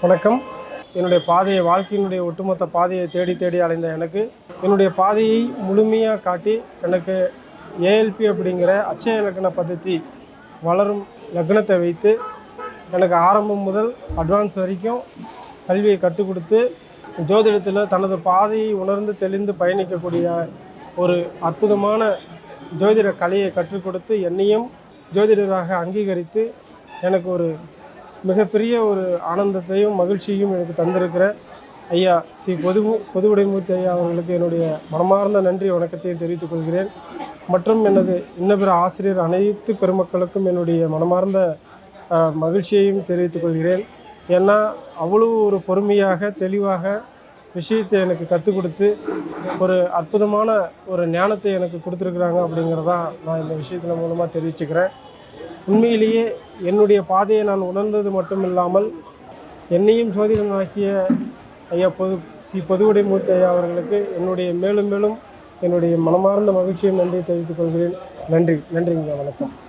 வணக்கம். என்னுடைய பாதையை வாழ்க்கையினுடைய ஒட்டுமொத்த பாதையை தேடி தேடி அலைந்த எனக்கு என்னுடைய பாதையை முழுமையாக காட்டி எனக்கு ஏஎல்பி அப்படிங்கிற அச்சய இலக்கண பద్ధதி வளரும் லக்னத்தை வைத்து எனக்கு ஆரம்பம் முதல் அட்வான்ஸ் வரைக்கும் கல்வியை கற்றுக் கொடுத்து ஜோதிடத்தில் தனது பாதையை உணர்ந்து தெளிந்து பயணிக்கக்கூடிய ஒரு அற்புதமான ஜோதிட கலையை கற்றுக் கொடுத்து என்னையும் ஜோதிடராக அங்கீகரித்து எனக்கு ஒரு மிகப்பெரிய ஒரு ஆனந்தத்தையும் மகிழ்ச்சியும் எனக்கு தந்திருக்கிற ஐயா ஸ்ரீ பொது பொதுவுடைமூர்த்தி ஐயா அவர்களுக்கு என்னுடைய மனமார்ந்த நன்றி வணக்கத்தையும் தெரிவித்துக் கொள்கிறேன். மற்றும் எனது இன்ன பிற ஆசிரியர் அனைத்து பெருமக்களுக்கும் என்னுடைய மனமார்ந்த மகிழ்ச்சியையும் தெரிவித்துக் கொள்கிறேன். ஏன்னா அவ்வளோ ஒரு பொறுமையாக தெளிவாக விஷயத்தை எனக்கு கற்றுக் கொடுத்து ஒரு அற்புதமான ஒரு ஞானத்தை எனக்கு கொடுத்துருக்குறாங்க அப்படிங்கிறதான் நான் இந்த விஷயத்தின் மூலமாக தெரிவிச்சுக்கிறேன். உண்மையிலேயே என்னுடைய பாதையை நான் உணர்ந்தது மட்டும் இல்லாமல் என்னையும் சோதிடனாக்கிய ஐயா பொது ஸ்ரீ பொதுவுடைமூர்த்தி ஐயா அவர்களுக்கு என்னுடைய மேலும் மேலும் என்னுடைய மனமார்ந்த மகிழ்ச்சியை நன்றி தெரிவித்துக் கொள்கிறேன். நன்றி நன்றிங்க வணக்கம்.